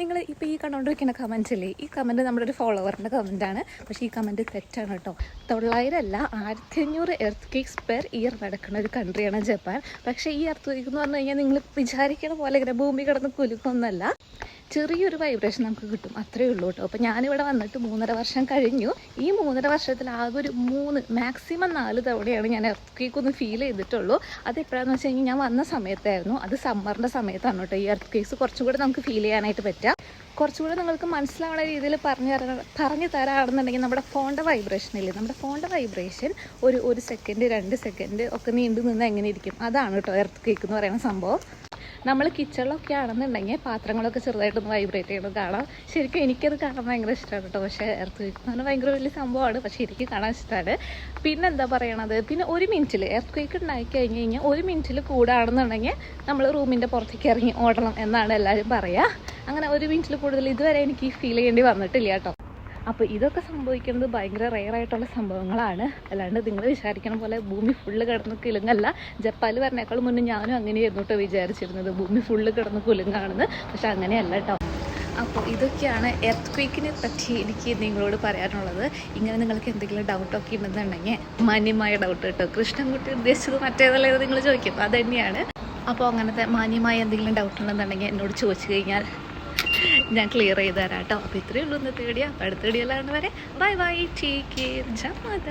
നിങ്ങൾ ഇപ്പോൾ ഈ കണ്ടുകൊണ്ടിരിക്കുന്ന കമന്റ് അല്ലേ ഈ കമന്റ് നമ്മുടെ ഒരു ഫോളോവറിന്റെ കമന്റാണ് പക്ഷേ ഈ കമന്റ് തെറ്റാണ് കേട്ടോ. തൊള്ളായിരം അല്ല ആയിരത്തി അഞ്ഞൂറ് എർത്ത് കേക്സ് പെർ ഇയർ നടക്കുന്ന ഒരു കൺട്രിയാണ് ജപ്പാൻ. പക്ഷേ ഈ എർത്ത് കേക്ക് എന്ന് പറഞ്ഞു കഴിഞ്ഞാൽ നിങ്ങൾ വിചാരിക്കണ പോലെ ഇങ്ങനെ ഭൂമി കിടന്ന് കുലുക്കൊന്നല്ല ചെറിയൊരു വൈബ്രേഷൻ നമുക്ക് കിട്ടും. അത്രയേ ഉള്ളൂ കേട്ടോ. അപ്പോൾ ഞാനിവിടെ വന്നിട്ട് മൂന്നര വർഷം കഴിഞ്ഞു. ഈ മൂന്നര വർഷത്തിൽ ആകെ ഒരു മൂന്ന് മാക്സിമം നാല് തവണയാണ് ഞാൻ എർത്ത് ഒന്ന് ഫീൽ ചെയ്തിട്ടുള്ളൂ. അത് എപ്പോഴാണെന്ന് വെച്ച് കഴിഞ്ഞാൽ ഞാൻ വന്ന സമയത്തായിരുന്നു. അത് സമ്മറിന്റെ സമയത്താണ് കേട്ടോ ഈ എർത്ത് കേക്ക്സ് കുറച്ചും കൂടെ നമുക്ക് ഫീൽ ചെയ്യാനായിട്ട് പറ്റുക കുറച്ചുകൂടെ നിങ്ങൾക്ക് മനസ്സിലാവുന്ന രീതിയിൽ പറഞ്ഞു തരാ പറഞ്ഞു തരാണെന്നുണ്ടെങ്കിൽ നമ്മുടെ ഫോണിന്റെ വൈബ്രേഷൻ ഇല്ലേ? നമ്മുടെ ഫോണിന്റെ വൈബ്രേഷൻ ഒരു ഒരു സെക്കൻഡ് രണ്ട് സെക്കൻഡ് ഒക്കെ നീണ്ടു നിന്ന് എങ്ങനെ ഇരിക്കും? അതാണ് കേട്ടോ എർത്ത് കേക്ക് എന്ന് പറയുന്ന സംഭവം. നമ്മൾ കിച്ചണിലൊക്കെ ആണെന്നുണ്ടെങ്കിൽ പാത്രങ്ങളൊക്കെ ചെറുതായിട്ടൊന്ന് വൈബ്രേറ്റ് ചെയ്യുന്നത് കാണാം ശരിക്കും എനിക്കത് കാണാൻ ഭയങ്കര ഇഷ്ടമാണ് കേട്ടോ പക്ഷേ എർത്ത് കേക്ക് എന്ന് പറഞ്ഞാൽ ഭയങ്കര വലിയ സംഭവമാണ്. പക്ഷേ എനിക്ക് കാണാൻ ഇഷ്ടമാണ് പിന്നെ എന്താ പറയണത്? പിന്നെ ഒരു മിനിറ്റിൽ എർത്ത് കേക്ക് ഉണ്ടാക്കി കഴിഞ്ഞ് കഴിഞ്ഞാൽ ഒരു മിനിറ്റിൽ കൂടാണെന്നുണ്ടെങ്കിൽ നമ്മൾ റൂമിന്റെ പുറത്തേക്ക് ഇറങ്ങി ഓടണം എന്നാണ് എല്ലാവരും പറയുക അങ്ങനെ ഒരു മിനിറ്റിൽ കൂടുതൽ ഇതുവരെ എനിക്ക് ഫീൽ ചെയ്യേണ്ടി വന്നിട്ടില്ല കേട്ടോ അപ്പോൾ ഇതൊക്കെ സംഭവിക്കുന്നത് ഭയങ്കര റെയർ ആയിട്ടുള്ള സംഭവങ്ങളാണ്. അല്ലാണ്ട് നിങ്ങൾ വിചാരിക്കണ പോലെ ഭൂമി ഫുള്ള് കിടന്ന് കിളുങ്ങല്ല ജപ്പാനിൽ പറഞ്ഞേക്കാൾ മുന്നേ ഞാനും അങ്ങനെയായിരുന്നു കേട്ടോ വിചാരിച്ചിരുന്നത്. ഭൂമി ഫുള്ള് കിടന്ന് കുലുങ്ങാണെന്ന്. പക്ഷെ അങ്ങനെയല്ല കേട്ടോ. അപ്പോൾ ഇതൊക്കെയാണ് എർത്ത് ക്വേക്കിനെ പറ്റി എനിക്ക് നിങ്ങളോട് പറയാനുള്ളത്. ഇങ്ങനെ നിങ്ങൾക്ക് എന്തെങ്കിലും ഡൗട്ടൊക്കെ ഉണ്ടെന്നുണ്ടെങ്കിൽ മാന്യമായ ഡൗട്ട് കേട്ടോ. കൃഷ്ണൻകുട്ടി ഉദ്ദേശിച്ചത് മറ്റേതല്ലേ നിങ്ങൾ ചോദിക്കും. അത് തന്നെയാണ് അപ്പോൾ അങ്ങനത്തെ മാന്യമായ എന്തെങ്കിലും ഡൗട്ട് ഉണ്ടെന്നുണ്ടെങ്കിൽ എന്നോട് ചോദിച്ചു കഴിഞ്ഞാൽ ഞാൻ ക്ലിയർ ചെയ്ത് തരാം കേട്ടോ. അപ്പോൾ ഇത്രയേ ഉള്ളൂ ഇന്നത്തെ വീഡിയോ അപ്പോൾ അടുത്ത വീഡിയോയിലാണ് വരെ ബൈ ബൈ ടേക്ക് കെയർ ജമദ